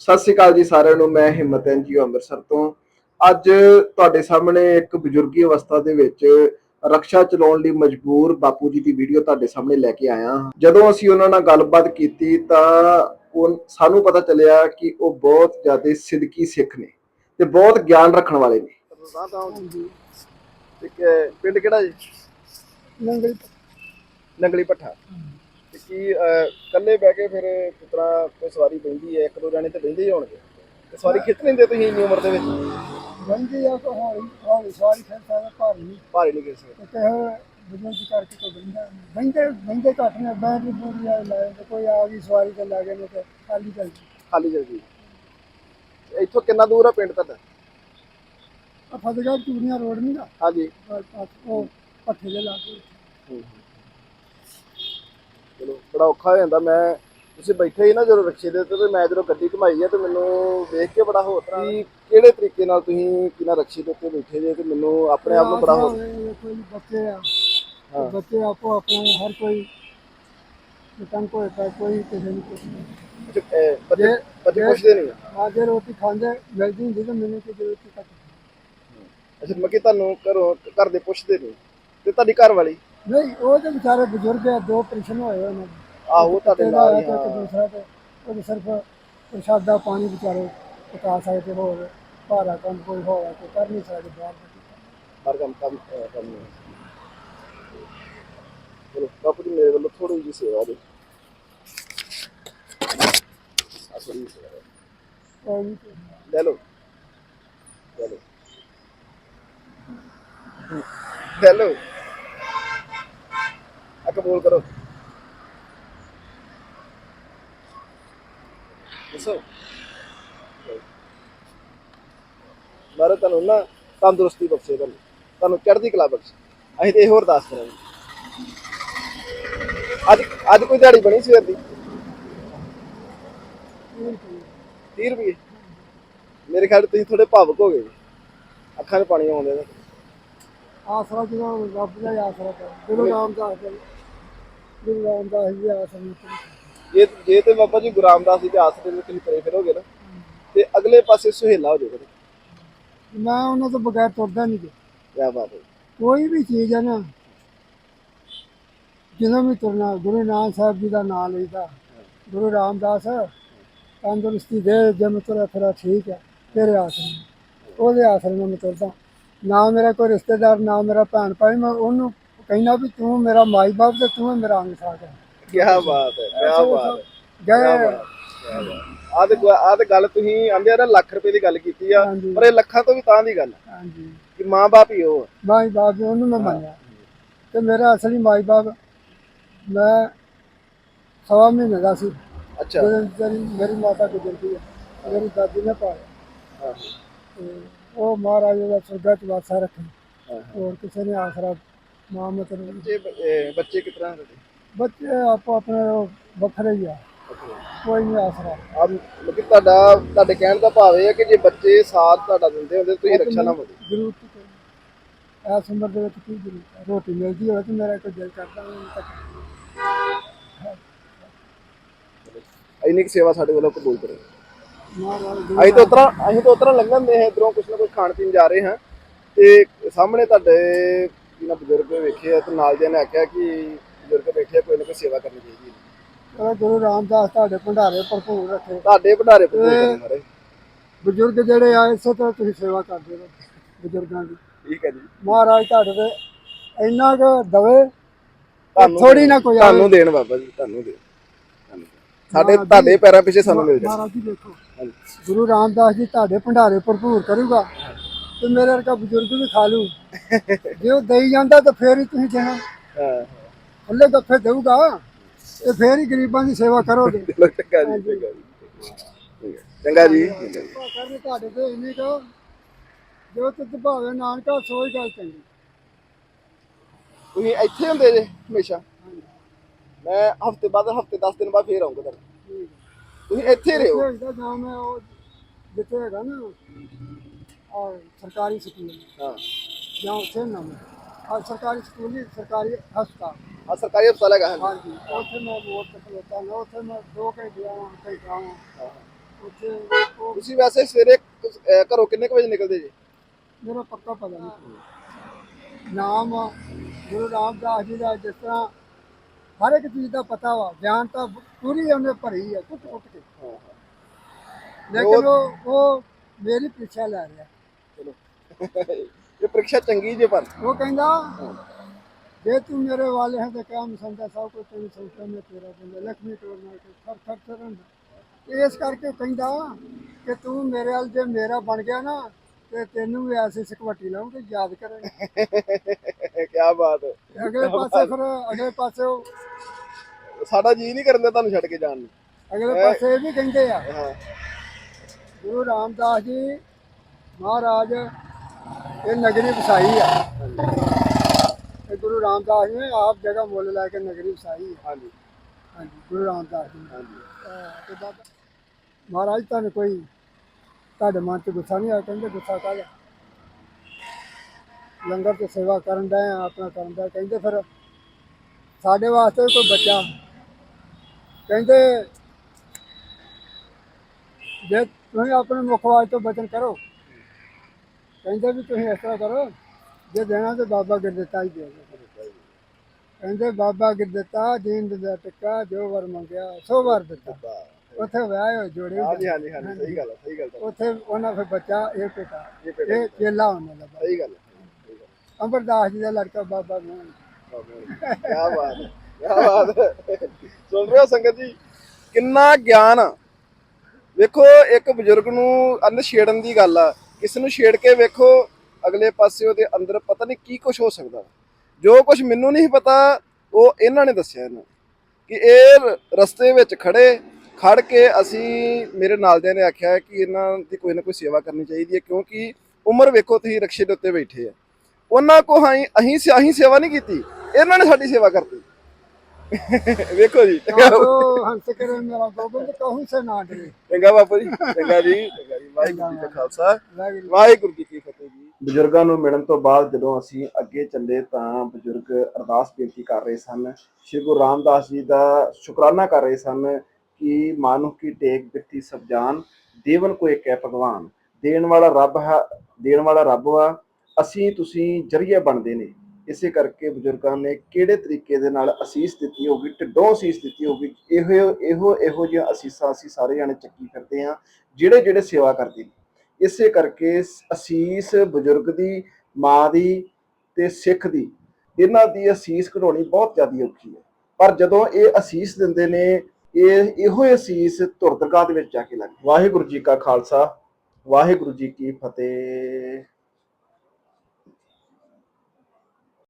ਸਤਿ ਸ਼੍ਰੀ ਅਕਾਲ ਜੀ ਸਾਰਿਆਂ ਨੂੰ ਮੈਂ ਹਿੰਮਤ ਐਨਜੀਓ ਅੰਮ੍ਰਿਤਸਰ ਤੋਂ। ਅੱਜ ਤੁਹਾਡੇ ਸਾਹਮਣੇ ਇੱਕ ਬਜ਼ੁਰਗੀ ਅਵਸਥਾ ਦੇ ਵਿੱਚ ਰਕਸ਼ਾ ਚਲਾਉਣ ਲਈ ਮਜਬੂਰ ਬਾਪੂ ਜੀ ਦੀ ਵੀਡੀਓ ਤੁਹਾਡੇ ਸਾਹਮਣੇ ਲੈ ਕੇ ਆਇਆ ਹਾਂ। ਜਦੋਂ ਅਸੀਂ ਉਹਨਾਂ ਨਾਲ ਗੱਲਬਾਤ ਕੀਤੀ ਤਾਂ ਉਹ ਸਾਨੂੰ ਪਤਾ ਚੱਲਿਆ ਕਿ ਉਹ ਬਹੁਤ ਜ਼ਿਆਦਾ ਸਿੱਧਕੀ ਸਿੱਖ ਨੇ ਤੇ ਬਹੁਤ ਗਿਆਨ ਰੱਖਣ ਵਾਲੇ ਨੇ। ਪਿੰਡ ਕਿਹੜਾ ਜੀ? ਨੰਗਲ ਨੰਗਲੀ ਭੱਠਾ। ਤੇ ਕੀ ਇਕੱਲੇ ਬਹਿ ਕੇ ਫਿਰ ਤਰ੍ਹਾਂ ਕੋਈ ਸਵਾਰੀ ਬੈਂਦੀ ਹੈ ਇੱਕ ਦੋ ਜਾਣੇ ਤੇ ਬੈਂਦੇ ਹੀ ਹੋਣਗੇ। ਤੇ ਸਵਾਰੀ ਖਿੱਚ ਲੈਂਦੇ ਤੁਸੀਂ ਇੰਨੀ ਉਮਰ ਦੇ ਵਿੱਚ? ਬੰਦੀ ਆ ਕੋ ਹੌਲੀ ਹੌਲੀ ਸਾਰੀ ਫਿਰ ਸਾਰਾ ਭਾਰੀ ਨਹੀਂ। ਭਾਰੀ ਨਹੀਂ ਕਿਸੇ ਤੇ ਕਹੇ ਬਜ਼ੁਰਗ ਕਰਕੇ ਕੋ ਬੰਦਾ ਬੰਦੇ ਬੰਦੇ ਘੱਟ ਨੇ ਬੈਠ ਵੀ ਪੂਰੀ ਆ ਲਾਏ ਤੇ ਕੋਈ ਆ ਗਈ ਸਵਾਰੀ ਤੇ ਲੱਗੇ ਨੇ ਤੇ ਖਾਲੀ ਚੱਲ ਖਾਲੀ ਜਲਦੀ ਇੱਥੋਂ ਕਿੰਨਾ ਦੂਰ ਆ ਪਿੰਡ ਤੁਹਾਡਾ? ਆ ਫਤਿਹਗੜ੍ਹ ਚੂੜੀਆਂ ਰੋਡ ਨਹੀਂ ਦਾ ਹਾਂਜੀ। ਉਹ ਪੱਠੇ ਦੇ ਲਾਗੇ। ਚਲੋ ਬੜਾ ਔਖਾ ਹੋ ਜਾਂਦਾ। ਮੈਂ ਤੁਸੀਂ ਬੈਠੇ ਹੀ ਨਾ ਜਦੋਂ ਰਕਸ਼ੇ ਦੇ ਉੱਤੇ ਤੇ ਮੈਂ ਜਦੋਂ ਗੱਡੀ ਘੁਮਾਈ ਹੈ ਤੇ ਮੈਨੂੰ ਵੇਖ ਕੇ ਬੜਾ ਹੋਰ ਤਰ੍ਹਾਂ ਕਿ ਕਿਹੜੇ ਤਰੀਕੇ ਨਾਲ ਤੁਸੀਂ ਕਿਨਾਂ ਰਕਸ਼ੇ ਦੇ ਉੱਤੇ ਬੈਠੇ ਜੇ ਤੇ ਮੈਨੂੰ ਆਪਣੇ ਆਪ ਨੂੰ ਬੜਾ ਹੋ ਕੋਈ ਬੱਚੇ ਆ। ਬੱਚੇ ਆਪੋ ਆਪਣੇ ਹਰ ਕੋਈ ਨਿਕੰ ਕੋਈ ਤਾਂ ਕੋਈ ਕਿਸੇ ਨੂੰ ਅਹ, ਬੱਚੇ ਜੇ- ਬੱਚੇ ਪੁੱਛਦੇ ਨਹੀਂ ਆ। ਜੇ ਰੋਟੀ ਖਾਂਦੇ ਮਿਲਦੀ ਹੁੰਦੀ ਤਾਂ ਮੈਨੂੰ ਕੀ ਜ਼ਰੂਰਤ ਤੱਕ। ਅੱਛਾ ਮੈਂ ਕਿ ਤੁਹਾਨੂੰ ਘਰੋਂ ਘਰ ਦੇ ਪੁੱਛਦੇ ਨਹੀਂ। ਤੇ ਤੁਹਾਡੀ ਘਰ ਵਾਲੀ ਨਹੀਂ ਉਹ ਤੇ ਵਿਚਾਰੇ ਬਜ਼ੁਰਗ ਆ ਦੋ ਆਪਰੇਸ਼ਨ ਹੋਏ ਉਹਨਾਂ ਦੇ ਆਹੋ ਤੁਹਾਡੇ ਇੱਕ ਨਾਲ ਹੀ ਇੱਕ ਹਾਂ। ਦੂਸਰਾ ਤੇ ਉਹ ਸਿਰਫ ਪ੍ਰਸ਼ਾਦਾ ਪਾਣੀ ਵਿਚਾਰੇ ਪਕਾ ਸਕਦੇ ਹੋਰ ਭਾਰਾ ਕੰਮ ਕੋਈ ਹੋਇਆ ਤੇ ਕਰ ਨਹੀਂ ਸਕਦੇ ਬਾਹਰ ਦਾ ਹਰ ਕੰਮ ਕੰਮ ਅਹ, ਕੰਮ ਨਹੀਂ ਚਲੋ ਬਾਪੂ ਜੀ ਮੇਰੇ ਵੱਲੋਂ ਥੋੜੀ ਜਿਹੀ ਸੇਵਾ ਦੇ ਆ ਥੋੜੀ ਜਿਹੀ ਸੇਵਾ ਦਿਓ। ਕੋਈ ਨਹੀਂ ਤੇ ਲੈ ਲਓ ਲੈ ਲਓ ਲੈ ਲਓ ਆ ਕਬੂਲ ਕਰੋ। ਦੱਸੋ। ਮਾਰੇ ਤੁਹਾਨੂੰ ਨਾ ਤੰਦਰੁਸਤੀ ਬਖਸ਼ੇ ਤੁਹਾਨੂੰ। ਤੁਹਾਨੂੰ ਚੜ੍ਹਦੀ ਕਲਾ ਬਖਸ਼ੇ। ਅਸੀਂ ਤੇ ਇਹ ਅਰਦਾਸ ਕਰਾਂਗੇ। ਅੱਜ ਅੱਜ ਕੋਈ ਦਿਹਾੜੀ ਬਣੀ ਸਵੇਰ ਦੀ 30 ਰੁਪਏ ਮੇਰੇ ਖਿਆਲ ਤੁਸੀਂ ਥੋੜੇ ਭਾਵੁਕ ਹੋ ਗਏ। ਜੀ। ਅੱਖਾਂ 'ਚ ਪਾਣੀ ਆਉਂਦੇ ਨੇ। ਆਸਰਾ ਜਦੋਂ ਰੱਬ ਦਾ ਆਸਰਾ ਕਰ। ਗੁਰੂ ਰਾਮਦਾਸ ਜੀ ਗੁਰੂ ਰਾਮਦਾਸ ਜੀ ਜੇ ਤੇ ਬਾਬਾ ਜੀ ਗੁਰੂ ਰਾਮਦਾਸ ਜੀ ਦੇ ਆਸਰੇ ਨੂੰ ਤੁਸੀਂ ਪਰੇ ਫਿਰੋਗੇ ਨਾ ਤੇ ਅਗਲੇ ਪਾਸੇ ਸੁਹੇਲਾ ਹੋ ਜਾਓਗੇ ਮੈਂ ਉਹਨਾਂ ਤੋਂ ਬਗੈਰ ਤੁਰਦਾ ਨਹੀਂ ਜੀ ਕਿਆ ਬਾਤ ਹੈ। ਕੋਈ ਵੀ ਚੀਜ਼ ਹੈ ਨਾ ਜਦੋਂ ਵੀ ਤੁਰਨਾ ਗੁਰੂ ਨਾਨਕ ਸਾਹਿਬ ਜੀ ਦਾ ਨਾਮ ਲਈਦਾ ਗੁਰੂ ਰਾਮਦਾਸ ਤੰਦਰੁਸਤੀ ਦੇ ਜੇ ਮੈਂ ਤੁਰਿਆ ਫਿਰਾਂ ਠੀਕ ਹੈ ਤੇਰੇ ਆਸਰੇ। ਉਹਦੇ ਆਸਰੇ ਨਾਲ ਮੈਂ ਤੁਰਦਾ। ਨਾ ਮੇਰਾ ਕੋਈ ਰਿਸ਼ਤੇਦਾਰ ਨਾ ਮੇਰਾ ਭੈਣ ਭਾਈ ਮੈਂ ਉਹਨੂੰ ਕਹਿੰਦਾ ਵੀ ਤੂੰ ਮੇਰਾ ਮਾਈ ਬਾਪ ਤੇ ਤੂੰ ਹੀ ਮੇਰਾ ਅੰਗ ਸਾਥ ਹੈ ਕਿਆ ਬਾਤ ਹੈ ਕਿਆ ਬਾਤ ਹੈ ਗਏ ਆ ਤੇ ਆ ਤੇ ਗੱਲ ਤੁਸੀਂ ਆਂਦੇ ਆ ਨਾ ਲੱਖ ਰੁਪਏ ਦੀ ਗੱਲ ਕੀਤੀ ਆ ਹਾਂਜੀ। ਪਰ ਇਹ ਲੱਖਾਂ ਤੋਂ ਵੀ ਤਾਂ ਦੀ ਗੱਲ ਹੈ ਹਾਂਜੀ। ਕਿ ਮਾਂ-ਬਾਪ ਹੀ ਉਹ ਆ। ਮਾਈ ਬਾਪ ਜੀ ਉਹਨੂੰ ਮੈਂ ਮੰਨਿਆ। ਤੇ ਮੇਰਾ ਅਸਲੀ ਮਾਈ ਬਾਪ ਮੈਂ ਸਵਾ ਮਹੀਨੇ ਦਾ ਸੀ। ਅੱਛਾ। ਜਦੋਂ ਮੇਰੀ ਮੇਰੀ ਮਾਤਾ ਗੁਜ਼ਰਦੀ ਹੈ ਮੇਰੀ ਦਾਦੀ ਨੇ ਪਾਇਆ ਹਾਂ, ਤੇ ਉਹ ਮਹਾਰਾਜ ਦਾ ਸੁਰਗਾ ਚ ਵਾਸਾ ਰੱਖੇ ਹਾਂ। ਹੋਰ ਕਿਸੇ ਨੇ ਆਸਰਾ ਮਾਂ ਮਤਲਬ ਬੱਚੇ ਬੱਚੇ ਕਿਸ ਤਰ੍ਹਾਂ ਦੇ ਬੱਚੇ ਆਪੋ ਆਪਣੇ ਵੱਖਰੇ ਹੀ ਆ। ਕੋਈ ਨਹੀਂ ਆਸਰਾ ਆ ਮਤਲਬ ਕਿ ਤੁਹਾਡਾ ਤੁਹਾਡੇ ਕਹਿਣ ਦਾ ਭਾਵ ਇਹ ਹੈ ਕਿ ਜੇ ਬੱਚੇ ਸਾਥ ਤੁਹਾਡਾ ਦਿੰਦੇ ਹੁੰਦੇ ਤਾਂ ਤੁਸੀਂ ਰੱਖਿਆ ਨਾ ਹੋਵੇ। ਜ਼ਰੂਰਤ ਕੋਈ ਨਹੀਂ। ਇਸ ਉਮਰ ਦੇ ਵਿੱਚ ਕੀ ਜ਼ਰੂਰਤ ਹੈ ਰੋਟੀ ਮਿਲਦੀ ਹੋਵੇ ਤੇ ਮੇਰਾ ਕੋਈ ਦਿਲ ਕਰਦਾ ਨਹੀਂ ਤੱਕ ਇੰਨੀ ਕੁ ਸੇਵਾ ਸਾਡੇ ਵੱਲੋਂ ਕਬੂਲ ਕਰੋ। ਮਹਾਰਾਜ ਅਸੀਂ ਤਾਂ ਉਤਰਾ ਅਸੀਂ ਤਾਂ ਉਤਰਾ ਲੰਘਣ ਦੇ ਇਧਰੋਂ ਕੁਛ ਨਾ ਕੁਛ ਖਾਣ ਪੀਣ ਜਾ ਰਹੇ ਹਾਂ। ਤੇ ਸਾਹਮਣੇ ਤੁਹਾਡੇ ਇਹਨਾਂ ਬਜ਼ੁਰਗ ਵੇਖੇ ਆ ਤੇ ਨਾਲ ਦੇ ਨੇ ਆਖਿਆ ਕਿ ਬਜ਼ੁਰਗ ਬੈਠੇ ਆ, ਕੋਈ ਨਾ ਕੋਈ ਸੇਵਾ ਕਰਨੀ ਚਾਹੀਦੀ ਹੈ। ਉਹ ਗੁਰੂ ਰਾਮਦਾਸ ਤੁਹਾਡੇ ਭੰਡਾਰੇ ਭਰਪੂਰ ਰੱਖੇ। ਤੁਹਾਡੇ ਭੰਡਾਰੇ ਪੂਰੇ ਕਰਨ ਮਾਰੇ ਬਜ਼ੁਰਗ ਜਿਹੜੇ ਆ ਇਸੇ ਤਰ੍ਹਾਂ ਤੁਸੀਂ ਸੇਵਾ ਕਰਦੇ ਰਹੋ ਬਜ਼ੁਰਗਾਂ ਦੀ। ਠੀਕ ਹੈ ਜੀ। ਮਹਾਰਾਜ ਤੁਹਾਡੇ ਤੇ ਇੰਨਾ ਕੁ ਦਵੇ ਥੋੜੀ ਨਾ ਕੋਈ ਆਵੇ। ਤੁਹਾਨੂੰ ਦੇਣ ਬਾਬਾ ਜੀ ਤੁਹਾਨੂੰ ਦੇਣ। ਤੁਹਾਨੂੰ ਦੇਣ। ਸਾਡੇ ਤੁਹਾਡੇ ਪੈਰਾਂ ਪਿੱਛੇ ਸਾਨੂੰ ਮਿਲ ਜਾਏ। ਮਹਾਰਾਜ ਜੀ ਦੇਖੋ ਹਾਂਜੀ। ਗੁਰੂ ਰਾਮਦਾਸ ਜੀ ਤੁਹਾਡੇ ਭੰਡਾਰੇ ਭਰਪੂਰ ਕਰੂਗਾ ਤੇ ਮੇਰੇ ਵਰਗਾ ਬਜ਼ੁਰਗ ਵੀ ਖਾ ਲੂ। ਜੇ ਉਹ ਦੇਈ ਜਾਂਦਾ ਤਾਂ ਫੇਰ ਹੀ ਤੁਸੀਂ ਦੇਣਾ। ਹਾਂ। ਖੁੱਲੇ ਗੱਫੇ ਦੇਊਗਾ। ਤੇ ਫੇਰ ਹੀ ਗਰੀਬਾਂ ਦੀ ਸੇਵਾ ਕਰੋਗੇ। ਚੰਗਾ ਜੀ ਚੰਗਾ ਜੀ ਚੰਗਾ ਜੀ। ਚੰਗਾ ਜੀ। ਕਰਨੇ ਤੁਹਾਡੇ ਤੇ ਇੰਨੀ ਕੋ ਜੋ ਤੁਧ ਭਾਵੇਂ ਨਾਨਕਾ ਸੋਚ ਗੱਲ ਚੰਗੀ। ਤੁਸੀਂ ਇੱਥੇ ਹੁੰਦੇ ਜੇ ਹਮੇਸ਼ਾ? ਮੈਂ ਹਫ਼ਤੇ ਬਾਅਦ ਹਫ਼ਤੇ 10 ਦਿਨ ਬਾਅਦ ਫੇਰ ਆਉਂਗਾ ਠੀਕ ਤੁਸੀਂ ਇੱਥੇ ਰਹੋ। ਹੈ ਜਾਂ ਮੈਂ ਉਹ ਜਿੱਥੇ ਹੈਗਾ ਨਾ ਆ ਸਰਕਾਰੀ ਸਕੂਲ। ਹਾਂ। ਜਾਂ ਉੱਥੇ ਨਾ ਆ ਸਰਕਾਰੀ ਸਕੂਲ ਨਹੀਂ ਸਰਕਾਰੀ ਹਸਪਤਾਲ। ਆ ਸਰਕਾਰੀ ਹਸਪਤਾਲ ਹੈਗਾ ਹਾਂਜੀ। ਹਾਂਜੀ ਉੱਥੇ ਮੈਂ ਵੋਟ ਖਲੋਤਾ ਨਾ ਉੱਥੇ ਮੈਂ ਦੋ ਘੰਟੇ ਆਵਾਂ ਘੰਟੇ ਆਵਾਂ ਉੱਥੇ ਉਹ ਤੁਸੀਂ ਵੈਸੇ ਸਵੇਰੇ ਅਹ, ਘਰੋਂ ਕਿੰਨੇ ਕੁ ਵਜੇ ਨਿਕਲਦੇ ਜੀ? ਮੇਰਾ ਪੱਕਾ ਪਤਾ ਨਹੀਂ ਨਾਮ ਗੁਰੂ ਰਾਮਦਾਸ ਜੀ ਦਾ ਜਿਸ ਤਰ੍ਹਾਂ ਹਰ ਇੱਕ ਚੀਜ਼ ਦਾ ਪਤਾ ਵਾ ਗਿਆਨ ਤਾਂ ਪੂਰੀ ਉਹਨੇ ਭਰੀ ਹੈ ਕੁੱਟ ਕੁੱਟ ਕੇ। ਲੇਕਿਨ ਉਹ ਉਹ ਮੇਰੀ ਪ੍ਰੀਖਿਆ ਲੈ ਰਿਹਾ। ਚਲੋ। ਪ੍ਰੀਖਿਆ ਚੰਗੀ ਜੇ ਪਰ ਉਹ ਕਹਿੰਦਾ ਜੇ ਤੂੰ ਮੇਰੇ ਵਾਲੇ ਹੈ ਤਾਂ ਕੰਮ ਸੰਦਾ ਸਭ ਕੁਝ ਤੈਨੂੰ ਸੋਚਦਾ ਮੈਂ ਤੇਰਾ ਬੰਦਾ ਲక్ష్ਮੀ ਟੋਰਨਾ ਕੇ ਥਰ ਥਰ ਥਰ ਇਸ ਕਰਕੇ ਕਹਿੰਦਾ ਕਿ ਤੂੰ ਮੇਰੇ ਵੱਲ ਜੇ ਮੇਰਾ ਬਣ ਗਿਆ ਨਾ ਤੇ ਤੈਨੂੰ ਵੀ ਐਸੀ ਸਕਵਟੀ ਲਾਉਂਗੇ ਯਾਦ ਕਰਾਂਗੇ। ਕੀ ਬਾਤ ਹੈ। ਅਗਲੇ ਪਾਸੇ ਫਿਰ ਅਗਲੇ ਪਾਸੇ ਉਹ ਸਾਡਾ ਜੀ ਨਹੀਂ ਕਰਨ ਤੁਹਾਨੂੰ ਛੱਡ ਕੇ ਜਾਣ ਨੂੰ। ਅਗਲੇ ਪਾਸੇ ਇਹ ਵੀ ਕਹਿੰਦੇ ਆ ਹਾਂ। ਗੁਰੂ ਰਾਮਦਾਸ ਜੀ ਮਹਾਰਾਜ ਇਹ ਨਗਰੀ ਵਸਾਈ ਆ। ਇਹ ਗੁਰੂ ਰਾਮਦਾਸ ਜੀ ਨੇ ਆਪ ਜਗ੍ਹਾ ਮੁੱਲ ਲੈ ਕੇ ਨਗਰੀ ਵਸਾਈ ਆ। ਹਾਂਜੀ। ਹਾਂਜੀ ਗੁਰੂ ਰਾਮਦਾਸ ਜੀ। ਹਾਂਜੀ। ਤੇ ਬਾਬਾ ਮਹਾਰਾਜ ਤੁਹਾਨੂੰ ਕੋਈ ਤੁਹਾਡੇ ਮਨ 'ਚ ਗੁੱਸਾ ਨਹੀਂ ਆ ਕਹਿੰਦੇ ਗੁੱਸਾ ਕਾਹਦਾ? ਲੰਗਰ ਤੇ ਸੇਵਾ ਕਰਨ ਦਾ ਆਪਣਾ ਕਰਨ ਦਾ ਕਹਿੰਦੇ ਫਿਰ ਸਾਡੇ ਵਾਸਤੇ ਕੋਈ ਬੱਚਾ। ਕਹਿੰਦੇ ਜੇ ਤੁਸੀਂ ਆਪਣੇ ਮੁਖਵਾਜ ਤੋਂ ਬਚਨ ਕਰੋ ਕਹਿੰਦੇ ਵੀ ਤੁਸੀਂ ਇਸ ਤਰ੍ਹਾਂ ਕਰੋ ਜੇ ਦੇਣਾ ਤੇ ਬਾਬਾ ਗੁਰਦਿੱਤਾ ਹੀ ਦੇ ਕਹਿੰਦੇ ਬਾਬਾ ਗੁਰਦਿੱਤਾ ਦੀਨ ਦਾ ਟਿੱਕਾ ਜੋ ਵਰ ਮੰਗਿਆ ਸੋ ਵਰ ਦਿੱਤਾ। ਉੱਥੇ ਵਿਆਹ ਹੋਏ ਜੋੜੇ ਹਾਂਜੀ ਹਾਂਜੀ ਹਾਂਜੀ ਸਹੀ ਗੱਲ ਹੈ ਸਹੀ ਗੱਲ ਹੈ ਉੱਥੇ ਉਹਨਾਂ ਫਿਰ ਬੱਚਾ ਇਹ ਪਿਤਾ ਇਹ ਚੇਲਾ ਉਹਨਾਂ ਦਾ। ਸਹੀ ਗੱਲ ਅੰਬਰਦਾਸ ਜੀ ਦਾ ਲੜਕਾ ਬਾਬਾ ਮੋਹਨ। ਕੀ ਬਾਤ ਹੈ ਕੀ ਬਾਤ ਹੈ ਸੁਣ ਰਹੇ ਹੋ ਸੰਗਤ ਜੀ? ਕਿੰਨਾ ਗਿਆਨ ਵੇਖੋ ਇੱਕ ਬਜ਼ੁਰਗ ਨੂੰ ਅੰਨ ਛੇੜਨ ਦੀ ਗੱਲ ਆ। ਇਸ ਨੂੰ ਛੇੜ ਕੇ ਵੇਖੋ, ਅਗਲੇ ਪਾਸੇ ਉਹਦੇ ਅੰਦਰ ਪਤਾ ਨਹੀਂ ਕੀ ਕੁਝ ਹੋ ਸਕਦਾ। ਜੋ ਕੁਝ ਮੈਨੂੰ ਨਹੀਂ ਪਤਾ, ਉਹ ਇਹਨਾਂ ਨੇ ਦੱਸਿਆ ਇਹਨੂੰ ਕਿ ਇਹ ਰਸਤੇ ਵਿੱਚ ਖੜੇ, ਖੜ ਕੇ ਅਸੀਂ, ਮੇਰੇ ਨਾਲਦਿਆਂ ਨੇ ਆਖਿਆ ਕਿ ਇਹਨਾਂ ਦੀ ਕੋਈ ਨਾ ਕੋਈ ਸੇਵਾ ਕਰਨੀ ਚਾਹੀਦੀ ਹੈ, ਕਿਉਂਕਿ ਉਮਰ ਵੇਖੋ ਤੁਸੀਂ ਰਕਸ਼ੇ ਦੇ ਉੱਤੇ ਬੈਠੇ ਆ। ਉਹਨਾਂ ਕੋ ਅਸੀਂ ਅਸੀਂ ਸੇ- ਅਸੀਂ ਸੇਵਾ ਨਹੀਂ ਕੀਤੀ। ਇਹਨਾਂ ਨੇ ਸਾਡੀ ਸੇਵਾ ਕਰਤੀ। ਵੇਖੋ ਜੀ। ਹੰਸ ਕਰੇ ਮੇਰਾ ਗੋਬਿੰਦ ਕਹੂੰ ਸੇ ਨਾ ਡਰੇ। ਚੰਗਾ ਬਾਪੂ ਜੀ ਚੰਗਾ ਜੀ। ਚੰਗਾ ਜੀ ਵਾਹਿਗੁਰੂ ਜੀ ਕਾ ਖਾਲਸਾ। ਵਾਹਿਗੁਰੂ ਵਾਹਿਗੁਰੂ ਜੀ ਕੀ ਫਤਿਹ ਜੀ। ਬਜ਼ੁਰਗਾਂ ਨੂੰ ਮਿਲਣ ਤੋਂ ਬਾਅਦ ਜਦੋਂ ਅਸੀਂ ਅੱਗੇ ਚੱਲੇ ਤਾਂ ਬਜ਼ੁਰਗ ਅਰਦਾਸ ਬੇਨਤੀ ਕਰ ਰਹੇ ਸਨ। ਸ਼੍ਰੀ ਗੁਰੂ ਰਾਮਦਾਸ ਜੀ ਦਾ ਸ਼ੁਕਰਾਨਾ ਕਰ ਰਹੇ ਸਨ ਕਿ ਮਾਨੁਖ ਕੀ ਟੇਕ ਬਿਰਤੀ ਸਭ ਜਾਨ ਦੇਵਨ ਕੋ ਇੱਕ ਹੈ ਭਗਵਾਨ। ਦੇਣ ਵਾਲਾ ਰੱਬ ਹੈ ਦੇਣ ਵਾਲਾ ਰੱਬ ਵਾ। ਅਸੀਂ ਤੁਸੀਂ ਜਰੀਏ ਬਣਦੇ ਨੇ। ਇਸੇ ਕਰਕੇ ਬਜ਼ੁਰਗਾਂ ਨੇ ਕਿਹੜੇ ਤਰੀਕੇ ਦੇ ਨਾਲ ਅਸੀਸ ਦਿੱਤੀ ਹੋਗੀ ਢਿੱਡੋਂ ਅਸੀਸ ਦਿੱਤੀ ਹੋਗੀ ਇਹੋ ਇਹੋ ਇਹੋ ਜਿਹੀਆਂ ਅਸੀਸਾਂ ਅਸੀਂ ਸਾਰੇ ਜਾਣੇ ਚੱਕੀ ਫਿਰਦੇ ਆ ਜਿਹੜੇ ਜਿਹੜੇ ਸੇਵਾ ਕਰਦੇ ਨੇ। ਇਸੇ ਕਰਕੇ ਅਸੀਸ ਬਜ਼ੁਰਗ ਦੀ, ਮਾਂ ਦੀ ਤੇ ਸਿੱਖ ਦੀ, ਇਹਨਾਂ ਦੀ ਅਸੀਸ ਕਢਾਉਣੀ ਬਹੁਤ ਜ਼ਿਆਦਾ ਔਖੀ ਹੈ। ਪਰ ਜਦੋਂ ਇਹ ਅਸੀਸ ਦਿੰਦੇ ਨੇ, ਇਹ ਇਹੋ ਹੀ ਅਸੀਸ ਧੁਰਦਗਾਹ ਦੇ ਵਿੱਚ ਜਾ ਕੇ ਲੱਗ ਵਾਹਿਗੁਰੂ ਜੀ ਕਾ ਖਾਲਸਾ, ਵਾਹਿਗੁਰੂ ਜੀ ਕੀ ਫਤਿਹ।